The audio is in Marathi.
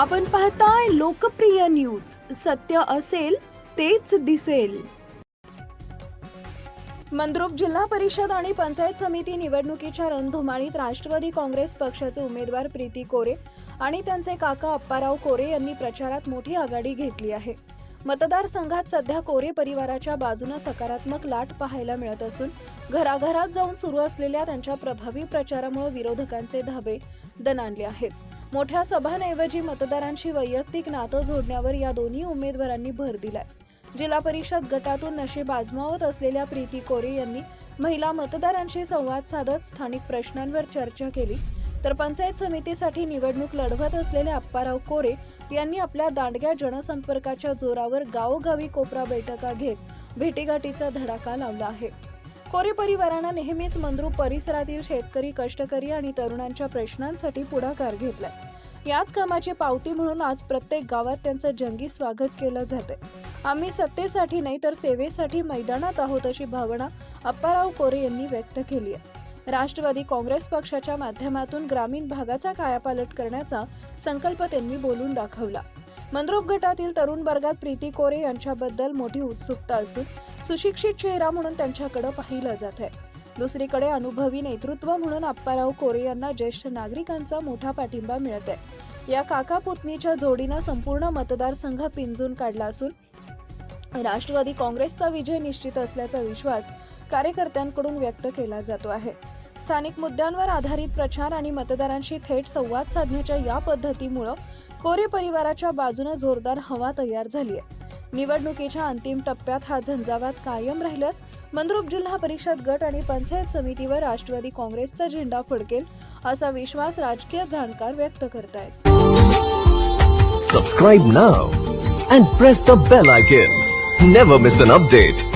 आपण पाहताय लोकप्रिय न्यूज. सत्य असेल तेच दिसेल. मंद्रुप जिल्हा परिषद आणि पंचायत समिती निवडणुकीच्या रणधुमाळीत राष्ट्रवादी काँग्रेस पक्षाचे उमेदवार प्रीती कोरे आणि त्यांचे काका अप्पाराव कोरे यांनी प्रचारात मोठी आघाडी घेतली आहे. मतदारसंघात सध्या कोरे परिवाराच्या बाजूने सकारात्मक लाट पाहायला मिळत असून घराघरात जाऊन सुरू असलेल्या त्यांच्या प्रभावी प्रचारामुळे विरोधकांचे धाबे दणाणले आहेत. मोठ्या सभांऐवजी मतदारांशी वैयक्तिक नातं जोडण्यावर या दोन्ही उमेदवारांनी भर दिलाय. जिल्हा परिषद गटातून नशीब आजमावत असलेल्या प्रीती कोरे यांनी महिला मतदारांशी संवाद साधत स्थानिक प्रश्नांवर चर्चा केली. तर पंचायत समितीसाठी निवडणूक लढवत असलेले अप्पाराव कोरे यांनी आपल्या दांडग्या जनसंपर्काच्या जोरावर गावोगावी कोपरा बैठका घेत भेटीगाठीचा धडाका लावला आहे. कोरे परिवारानं नेहमीच मंद्रुप परिसरातील शेतकरी कष्टकरी आणि तरुणांच्या प्रश्नांसाठी पुढाकार घेतलाय. याच कामाची पावती म्हणून आज प्रत्येक गावात त्यांचं जंगी स्वागत केलं जाते आम्ही सत्तेसाठी नाही तर सेवेसाठी मैदानात आहोत अशी भावना अप्पाराव कोरे यांनी व्यक्त केली आहे. राष्ट्रवादी काँग्रेस पक्षाच्या माध्यमातून ग्रामीण भागाचा कायापालट करण्याचा संकल्प त्यांनी बोलून दाखवला. मनरूप गटातील तरुण वर्गात प्रीती कोरे यांच्याबद्दल मोठी उत्सुकता असून सुशिक्षित चेहरा म्हणून त्यांच्याकडे पाहिलं जात आहे. दुसरीकडे अनुभवी नेतृत्व म्हणून अप्पाराव कोरे यांना ज्येष्ठ नागरिकांचा मोठा पाठिंबा मिळत आहे. या काका पुतणीच्या जोडीनं संपूर्ण मतदारसंघ पिंजून काढला असून राष्ट्रवादी काँग्रेसचा विजय निश्चित असल्याचा विश्वास कार्यकर्त्यांकडून व्यक्त केला जातो आहे. स्थानिक मुद्द्यांवर आधारित प्रचार आणि मतदारांशी थेट संवाद साधण्याच्या या पद्धतीमुळं कोरे परिवाराच्या बाजूने जोरदार हवा तयार झाली आहे. निवडणुकीच्या अंतिम टप्प्यात हा झंझावात कायम राहिल्यास मंद्रुप जिल्हा परिषद गट आणि पंचायत समितीवर राष्ट्रवादी काँग्रेसचा झेंडा फडकेल असा विश्वास राजकीय जाणकार व्यक्त करतायत. Subscribe now and press the bell icon never miss an update